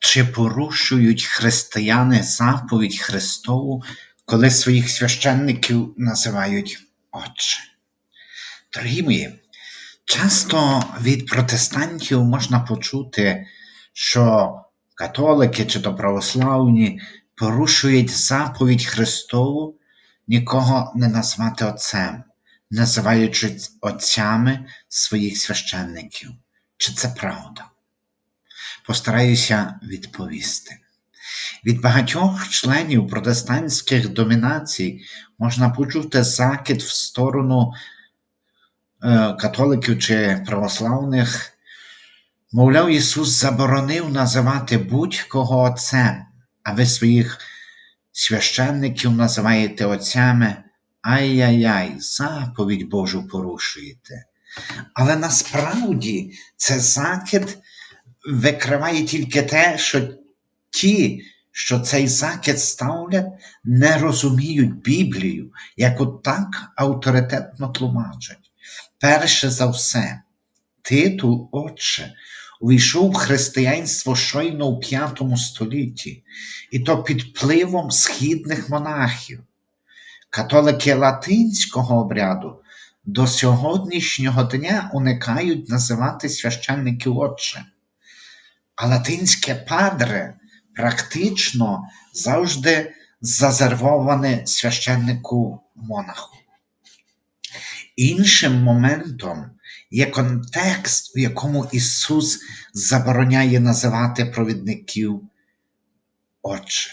Чи порушують християни заповідь Христову, коли своїх священників називають Отче? Дорогі мої, часто від протестантів можна почути, що католики чи то православні порушують заповідь Христову нікого не назвати Отцем, називаючи отцями своїх священників. Чи це правда? Постараюся відповісти. Від багатьох членів протестантських домінацій можна почути закид в сторону е, католиків чи православних. Мовляв, Ісус заборонив називати будь-кого отцем, а ви своїх священників називаєте отцями. Ай-яй-яй, заповідь Божу порушуєте. Але насправді це закид викриває тільки те, що ті, що цей закид ставлять, не розуміють Біблію, яку так авторитетно тлумачать. Перше за все, титул Отче увійшов в християнство щойно у V столітті, і то під впливом східних монахів. Католики латинського обряду до сьогоднішнього дня уникають називати священників Отче. А латинське падре практично завжди зазервоване священнику монаху. Іншим моментом є контекст, в якому Ісус забороняє називати провідників Отче.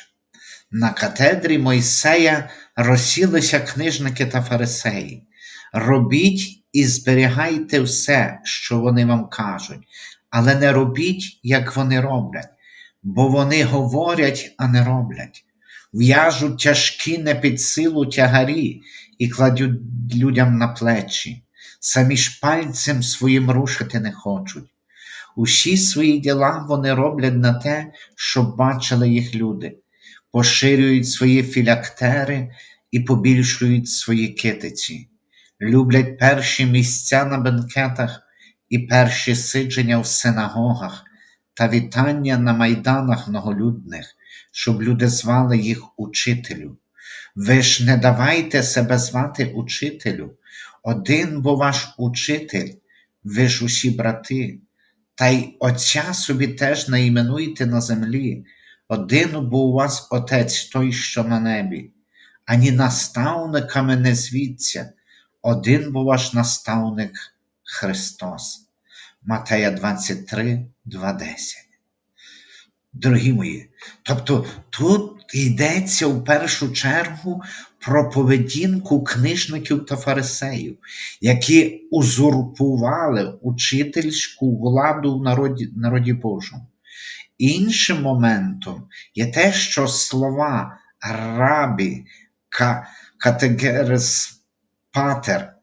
На катедрі Мойсея розсілися книжники та фарисеї. Робіть і зберігайте все, що вони вам кажуть, але не робіть, як вони роблять, бо вони говорять, а не роблять, в'яжуть тяжкі не під силу тягарі і кладуть людям на плечі, самі ж пальцем своїм рушити не хочуть. Усі свої діла вони роблять на те, щоб бачили їх люди, поширюють свої філактери і побільшують свої китиці, люблять перші місця на бенкетах і перші сидження в синагогах та вітання на майданах многолюдних, щоб люди звали їх учителю. Ви ж не давайте себе звати учителю, один бо ваш учитель, ви ж усі брати, та й Отця собі теж не іменуйте на землі, один бо у вас Отець той, що на небі, ані наставниками не звіться, один бо ваш наставник Христос. Матея 23, 2.10. Дорогі мої, тобто тут йдеться в першу чергу про поведінку книжників та фарисеїв, які узурпували учительську владу в народі, народі Божому. Іншим моментом є те, що слова рабі, ка, категерес патер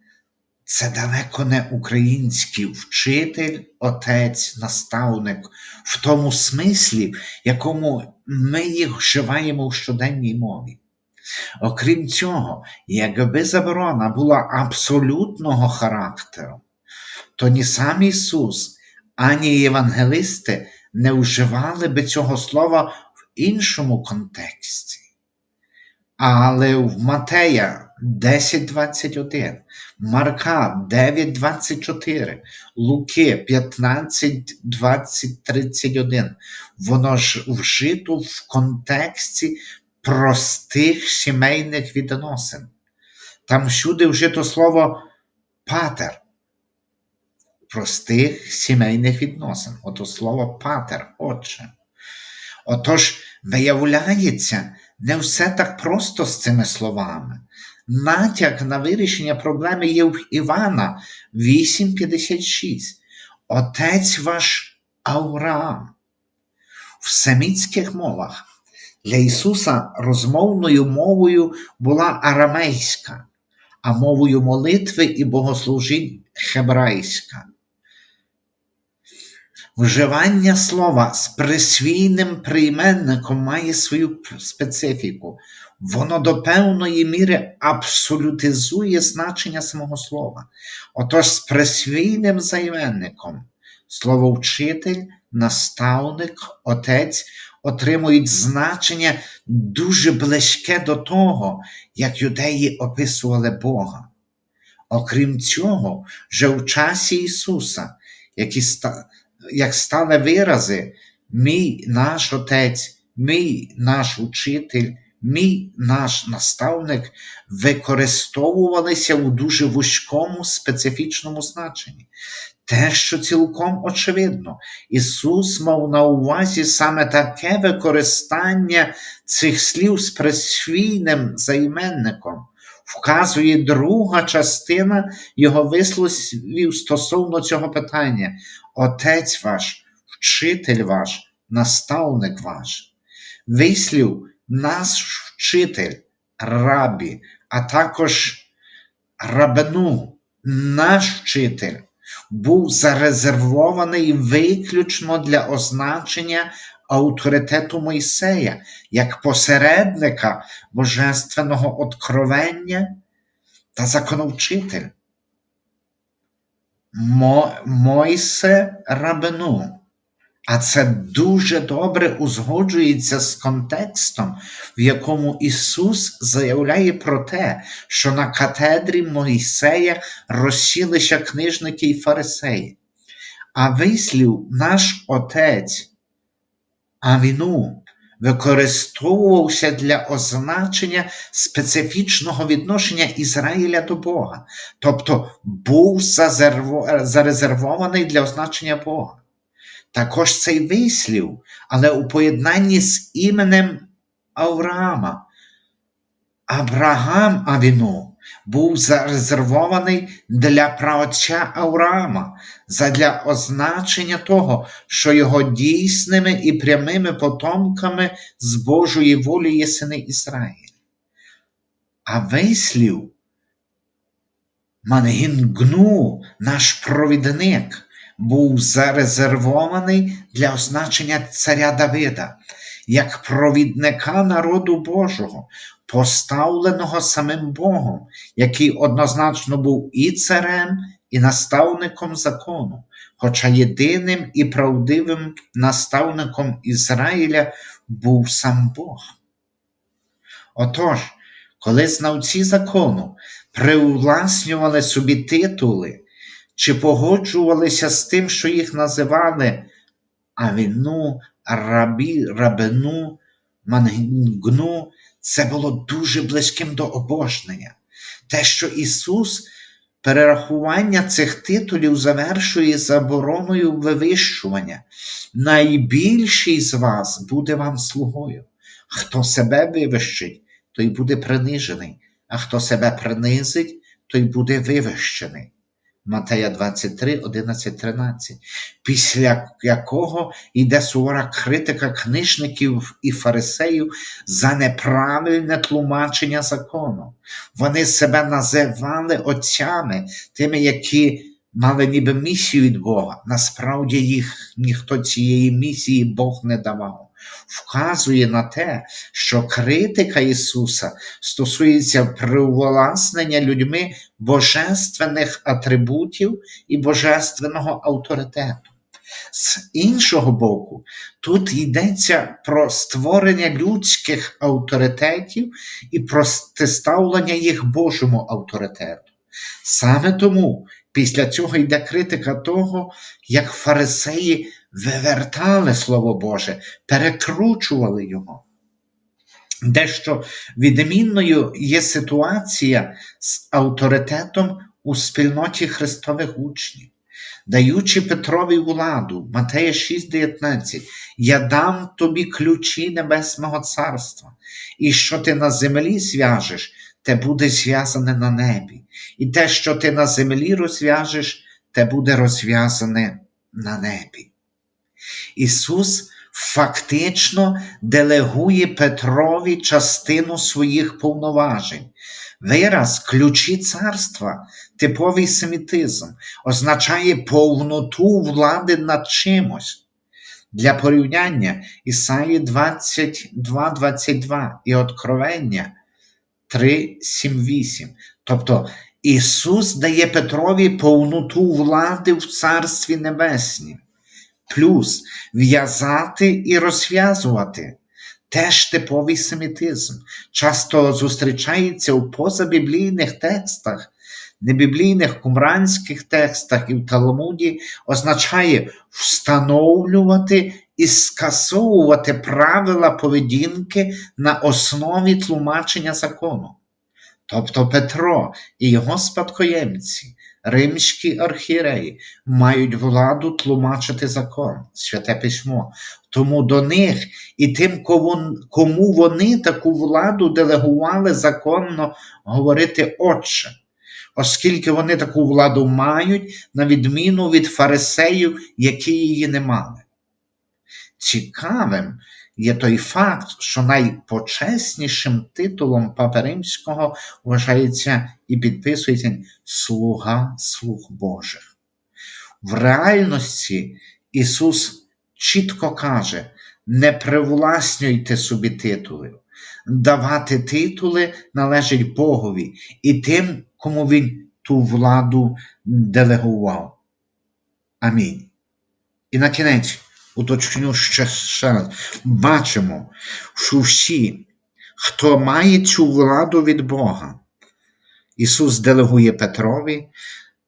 це далеко не український вчитель, отець, наставник, в тому смислі, якому ми їх вживаємо в щоденній мові. Окрім цього, якби заборона була абсолютного характеру, то ні сам Ісус, ані євангелисти не вживали би цього слова в іншому контексті. Але в Матея 10.21, Марка 9.24, Луки 15, 20, 31. Воно ж вжито в контексті простих сімейних відносин. Там всюди вжито слово патер. Простих сімейних відносин. Ото слово патер, отче. Отож, виявляється, не все так просто з цими словами. Натяк на вирішення проблеми є в Івана 8.56. Отець ваш Авраам. В семітських мовах для Ісуса розмовною мовою була арамейська, а мовою молитви і богослужінь хебрайська. Вживання слова з присвійним прийменником має свою специфіку. Воно до певної міри абсолютизує значення самого слова. Отож, з присвійним займенником слово вчитель наставник, отець отримують значення дуже близьке до того, як юдеї описували Бога. Окрім цього, вже в часі Ісуса, які як стали вирази, мій наш Отець, мій наш учитель, мій наш наставник використовувалися у дуже вузькому специфічному значенні. Те, що цілком очевидно, Ісус мав на увазі саме таке використання цих слів з присвійним займенником, вказує друга частина його висловів стосовно цього питання: Отець ваш, вчитель ваш, наставник ваш. Вислів наш вчитель, рабі, а також рабину, наш вчитель був зарезервований виключно для означення авторитету Мойсея як посередника божественного откровення та законовчитель. Мо, Мойсе рабину. А це дуже добре узгоджується з контекстом, в якому Ісус заявляє про те, що на катедрі Мойсея розсілися книжники і фарисеї. А вислів наш Отець Авіну використовувався для означення специфічного відношення Ізраїля до Бога, тобто був зарезервований для означення Бога також цей вислів, але у поєднанні з іменем Авраама. Абрагам Авіну був зарезервований для праотця Авраама, задля означення того, що його дійсними і прямими потомками з Божої волі є сини Ізраїль. А вислів Мангінгну, наш провідник, був зарезервований для означення царя Давида, як провідника народу Божого, поставленого самим Богом, який однозначно був і царем, і наставником закону, хоча єдиним і правдивим наставником Ізраїля був сам Бог. Отож, коли знавці закону привласнювали собі титули, чи погоджувалися з тим, що їх називали Авіну, рабі, рабину, мангну, це було дуже близьким до обожнення. Те, що Ісус перерахування цих титулів завершує забороною вивищування. Найбільший з вас буде вам слугою. Хто себе вивищить, той буде принижений, а хто себе принизить, той буде вивищений. Матея 23, 11, 13, після якого йде сувора критика книжників і фарисеїв за неправильне тлумачення закону. Вони себе називали отцями, тими, які мали ніби місію від Бога. Насправді їх ніхто цієї місії Бог не давав вказує на те, що критика Ісуса стосується привласнення людьми божественних атрибутів і божественного авторитету. З іншого боку, тут йдеться про створення людських авторитетів і протиставлення їх Божому авторитету. Саме тому після цього йде критика того, як фарисеї вивертали Слово Боже, перекручували його. Дещо відмінною є ситуація з авторитетом у спільноті Христових учнів, даючи Петрові владу, Матея 6,19, я дам тобі ключі Небесного Царства, і що ти на землі зв'яжеш, те буде зв'язане на небі, і те, що ти на землі розв'яжеш, те буде розв'язане на небі. Ісус фактично делегує Петрові частину своїх повноважень. Вираз ключі царства, типовий семітизм, означає повноту влади над чимось. Для порівняння Ісаї 22, 22 і Откровення 3, 7, 8. Тобто Ісус дає Петрові повноту влади в Царстві Небеснім. Плюс в'язати і розв'язувати. Теж типовий семітизм. Часто зустрічається у позабіблійних текстах, небіблійних кумранських текстах і в Талмуді означає встановлювати і скасовувати правила поведінки на основі тлумачення закону. Тобто Петро і його спадкоємці, римські архієреї, мають владу тлумачити закон, святе письмо. Тому до них і тим, кому вони таку владу делегували законно говорити Отче, оскільки вони таку владу мають, на відміну від фарисеїв, які її не мали. Цікавим є той факт, що найпочеснішим титулом Папи Римського вважається і підписується Слуга слуг Божих. В реальності Ісус чітко каже: не привласнюйте собі титули. Давати титули належить Богові і тим, кому Він ту владу делегував. Амінь. І на кінець уточню ще, раз. Бачимо, що всі, хто має цю владу від Бога, Ісус делегує Петрові,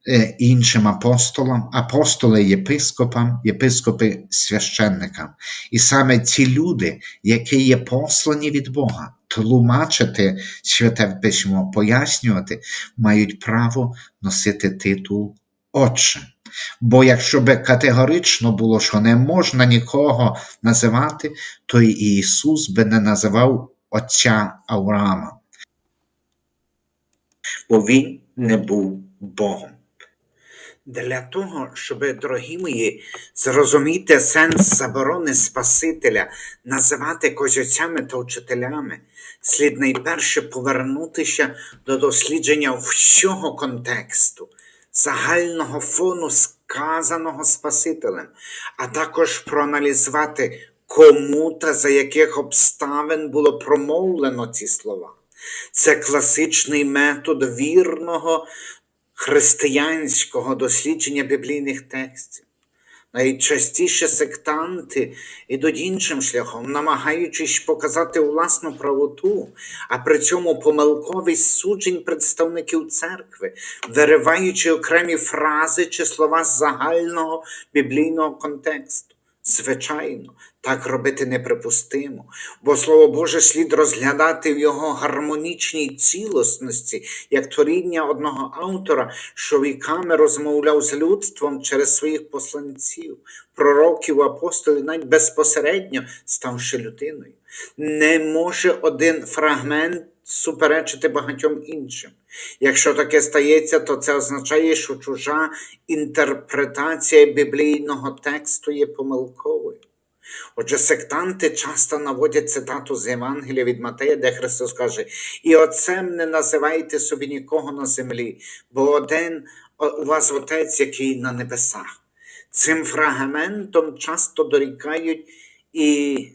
е, іншим апостолам, апостоли єпископам, єпископи священникам. І саме ці люди, які є послані від Бога, тлумачити святе письмо, пояснювати, мають право носити титул Отче. Бо якщо би категорично було, що не можна нікого називати, то і Ісус би не називав Отця Авраама. Бо Він не був Богом. Для того, щоб, дорогі мої, зрозуміти сенс заборони Спасителя називати козацями та вчителями, слід найперше повернутися до дослідження всього контексту, загального фону сказаного Спасителем, а також проаналізувати, кому та за яких обставин було промовлено ці слова. Це класичний метод вірного християнського дослідження біблійних текстів. Найчастіше сектанти йдуть іншим шляхом, намагаючись показати власну правоту, а при цьому помилковість суджень представників церкви, вириваючи окремі фрази чи слова з загального біблійного контексту. Звичайно, так робити неприпустимо, бо Слово Боже слід розглядати в його гармонічній цілісності, як творіння одного автора, що віками розмовляв з людством через своїх посланців, пророків, апостолів, навіть безпосередньо ставши людиною. Не може один фрагмент суперечити багатьом іншим. Якщо таке стається, то це означає, що чужа інтерпретація біблійного тексту є помилковою. Отже, сектанти часто наводять цитату з Євангелія від Матея, де Христос каже: І отцем не називайте собі нікого на землі, бо один у вас отець, який на небесах. Цим фрагментом часто дорікають і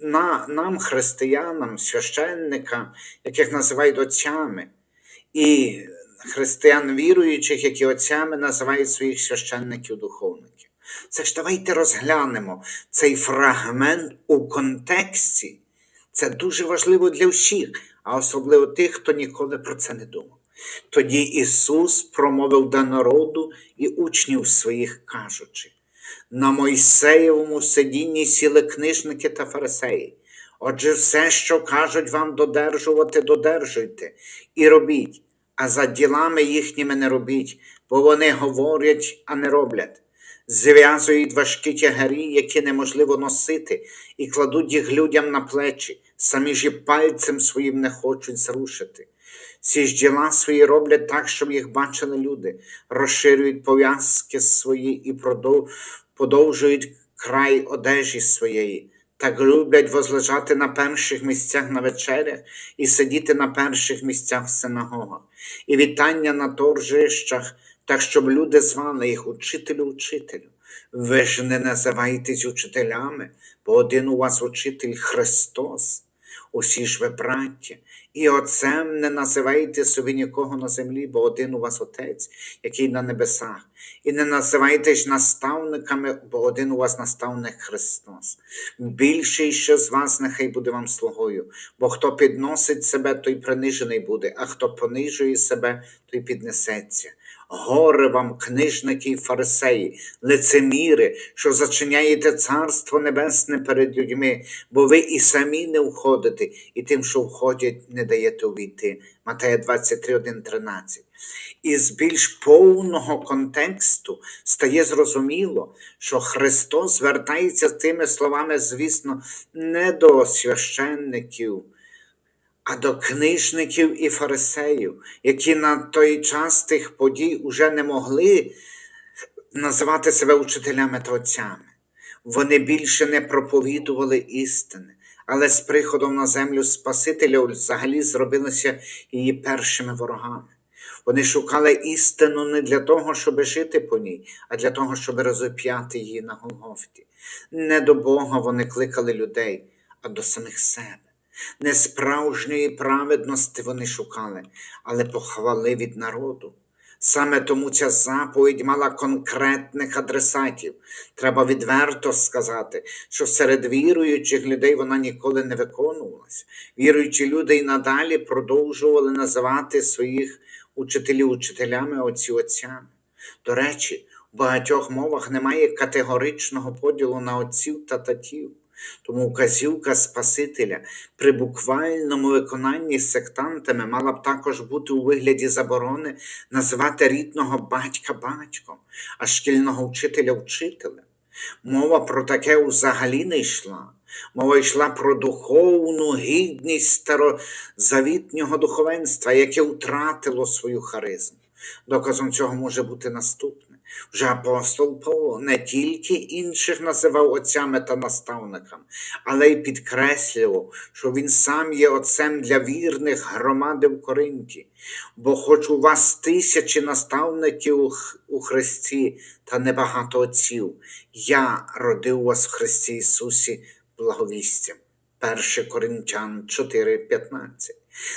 на, нам, християнам, священникам, яких називають отцями, і християн віруючих, які отцями називають своїх священників духовників. Це ж давайте розглянемо цей фрагмент у контексті. Це дуже важливо для всіх, а особливо тих, хто ніколи про це не думав. Тоді Ісус промовив до народу і учнів своїх, кажучи: на Мойсеєвому сидінні сіли книжники та фарисеї. Отже, все, що кажуть вам додержувати, додержуйте і робіть, а за ділами їхніми не робіть, бо вони говорять, а не роблять. Зв'язують важкі тягарі, які неможливо носити, і кладуть їх людям на плечі, самі ж і пальцем своїм не хочуть зрушити. Ці ж діла свої роблять так, щоб їх бачили люди, розширюють пов'язки свої і подовжують край одежі своєї. Так люблять возлежати на перших місцях на вечерях і сидіти на перших місцях в синагогах, і вітання на торжищах, так щоб люди звали їх учителю, учителю. Ви ж не називаєтесь учителями, бо один у вас учитель Христос. Усі ж ви браття, І отцем не називайте собі нікого на землі, бо один у вас отець, який на небесах. І не називайте ж наставниками, бо один у вас наставник Христос. Більший що з вас нехай буде вам слугою, бо хто підносить себе, той принижений буде, а хто понижує себе, той піднесеться. Горе вам, книжники й фарисеї, лицеміри, що зачиняєте царство небесне перед людьми, бо ви і самі не входите, і тим, що входять, не даєте увійти. Матея 23, 1, 13. Із більш повного контексту стає зрозуміло, що Христос звертається тими словами, звісно, не до священників, а до книжників і фарисеїв, які на той час тих подій уже не могли називати себе учителями та отцями. Вони більше не проповідували істини, але з приходом на землю Спасителя взагалі зробилися її першими ворогами. Вони шукали істину не для того, щоб жити по ній, а для того, щоб розоп'яти її на Голгофті. Не до Бога вони кликали людей, а до самих себе. Не справжньої праведності вони шукали, але похвали від народу. Саме тому ця заповідь мала конкретних адресатів. Треба відверто сказати, що серед віруючих людей вона ніколи не виконувалась. Віруючі люди й надалі продовжували називати своїх учителів учителями, отці отцями. До речі, в багатьох мовах немає категоричного поділу на отців та татів. Тому вказівка Спасителя при буквальному виконанні сектантами мала б також бути у вигляді заборони називати рідного батька батьком, а шкільного вчителя вчителем. Мова про таке взагалі не йшла. Мова йшла про духовну гідність старозавітнього духовенства, яке втратило свою харизму. Доказом цього може бути наступне. Вже апостол Павло не тільки інших називав отцями та наставниками, але й підкреслював, що він сам є отцем для вірних громади в Коринті. Бо хоч у вас тисячі наставників у Христі та небагато отців, я родив вас в Христі Ісусі благовістям. 1 Коринтян 4,15.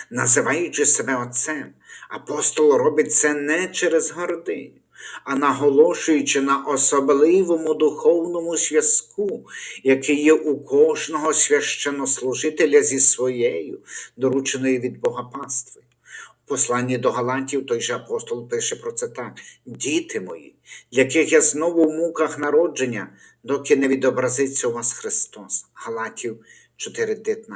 Називаючи себе Отцем, апостол робить це не через гординю, а наголошуючи на особливому духовному зв'язку, який є у кожного священнослужителя зі своєю, дорученою від Бога паствою. В посланні до Галатів той же апостол пише про це так: Діти мої, яких я знову в муках народження, доки не відобразиться у вас Христос. Галатів 4.19.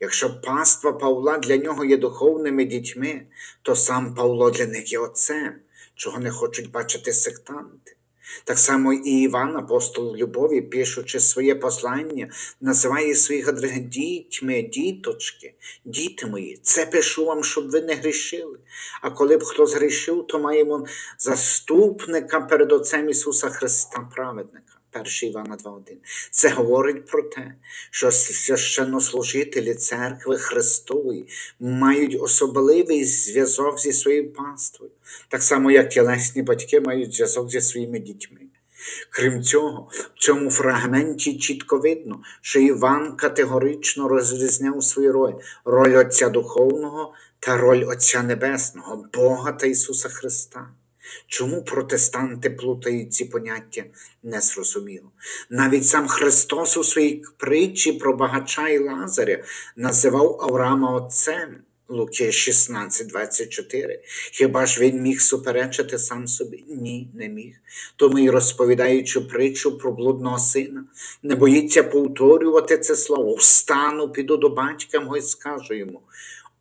Якщо паства Павла для нього є духовними дітьми, то сам Павло для них є отцем, чого не хочуть бачити сектанти. Так само і Іван, апостол любові, пишучи своє послання, називає своїх дітьми, діточки, діти мої, це пишу вам, щоб ви не грішили. А коли б хто згрішив, то маємо заступника перед Отцем Ісуса Христа, праведника. 1 Івана 2.1. Це говорить про те, що священнослужителі церкви Христової мають особливий зв'язок зі своєю паствою, так само, як тілесні батьки мають зв'язок зі своїми дітьми. Крім цього, в цьому фрагменті чітко видно, що Іван категорично розрізняв свою роль роль Отця Духовного та роль Отця Небесного, Бога та Ісуса Христа. Чому протестанти плутають ці поняття, не зрозуміло. Навіть сам Христос у своїй притчі про багача і Лазаря називав Авраама отцем. Луки 16, 24. Хіба ж він міг суперечити сам собі? Ні, не міг. Тому й розповідаючи притчу про блудного сина, не боїться повторювати це слово. Встану, піду до батька мого і скажу йому.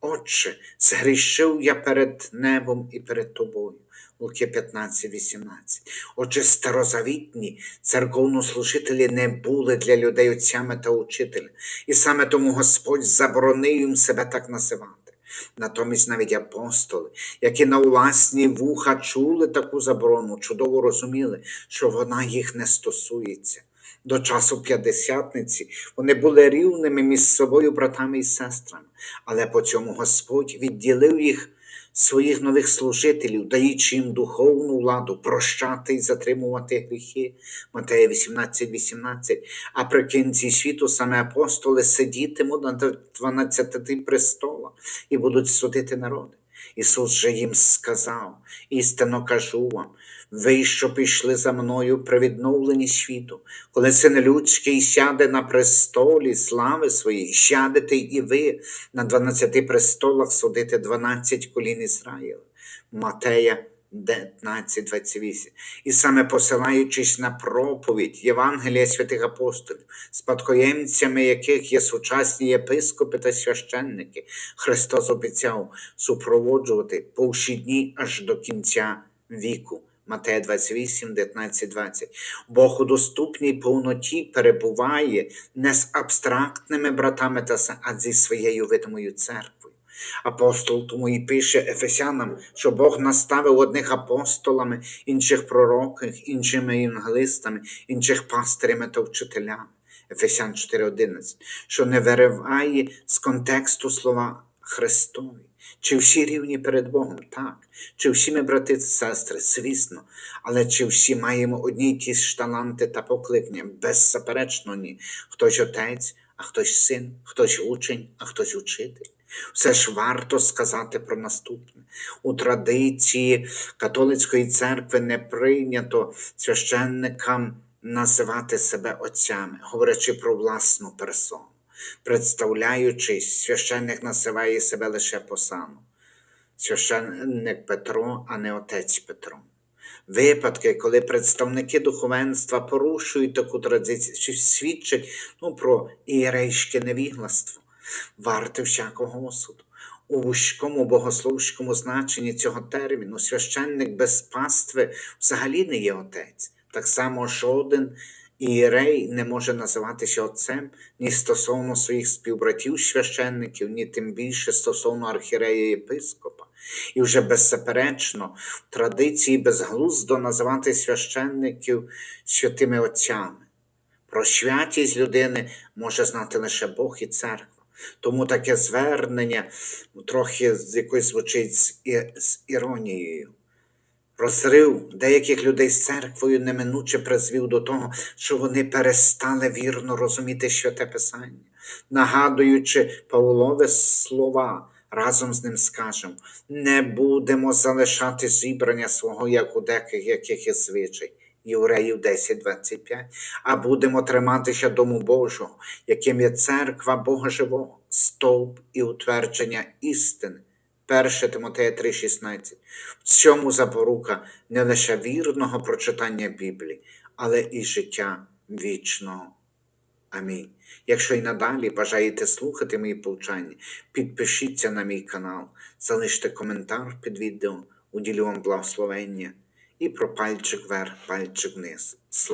Отче, згрішив я перед небом і перед тобою. Луки 15, 18. Отже, старозавітні церковнослужителі не були для людей отцями та учителями, і саме тому Господь заборонив їм себе так називати. Натомість навіть апостоли, які на власні вуха чули таку заборону, чудово розуміли, що вона їх не стосується. До часу п'ятдесятниці вони були рівними між собою братами і сестрами, але по цьому Господь відділив їх своїх нових служителів, даючи їм духовну владу, прощати і затримувати гріхи. Матея 18, 18. А при кінці світу саме апостоли сидітимуть на 12 престолах і будуть судити народи. Ісус же їм сказав: істинно кажу вам, ви, що пішли за мною при відновленні світу, коли син людський сяде на престолі слави своєї, сядете і ви на дванадцяти престолах судити дванадцять колін Ізраїля. Матея 19, 28. І саме посилаючись на проповідь Євангелія святих апостолів, спадкоємцями яких є сучасні єпископи та священники, Христос обіцяв супроводжувати повші дні аж до кінця віку. Матея 28, 19, 20. Бог у доступній повноті перебуває не з абстрактними братами, та а зі своєю видимою церквою. Апостол тому і пише Ефесянам, що Бог наставив одних апостолами, інших пророками, іншими євангелистами, інших пастирями та вчителями. Ефесян 4.11, що не вириває з контексту слова Христові. Чи всі рівні перед Богом? Так. Чи всі ми брати та сестри? Звісно. Але чи всі маємо одні ті ж таланти та покликання? Беззаперечно ні. Хтось отець, а хтось син, хтось учень, а хтось учитель. Все ж варто сказати про наступне. У традиції католицької церкви не прийнято священникам називати себе отцями, говорячи про власну персону. Представляючись, священник називає себе лише по сану. Священник Петро, а не отець Петро. Випадки, коли представники духовенства порушують таку традицію, свідчать ну, про ієрейське невігластво, варте всякого осуду. У вузькому богословському значенні цього терміну священник без пастви взагалі не є отець. Так само жоден ієрей не може називатися отцем ні стосовно своїх співбратів священників, ні тим більше стосовно архірея єпископа. І вже беззаперечно в традиції безглуздо називати священників святими отцями. Про святість людини може знати лише Бог і церква. Тому таке звернення трохи з якось звучить з іронією. Розрив деяких людей з церквою неминуче призвів до того, що вони перестали вірно розуміти святе Писання, нагадуючи Павлове слова, разом з ним скажемо: не будемо залишати зібрання свого, як у деяких яких є звичай. Євреїв 10.25, а будемо триматися Дому Божого, яким є церква Бога Живого, стовп і утвердження істини. 1 Тимотея 3,16. В цьому запорука не лише вірного прочитання Біблії, але і життя вічного. Амінь. Якщо й надалі бажаєте слухати мої повчання, підпишіться на мій канал, залиште коментар під відео, уділю вам благословення і про пальчик вверх, пальчик вниз. Слава!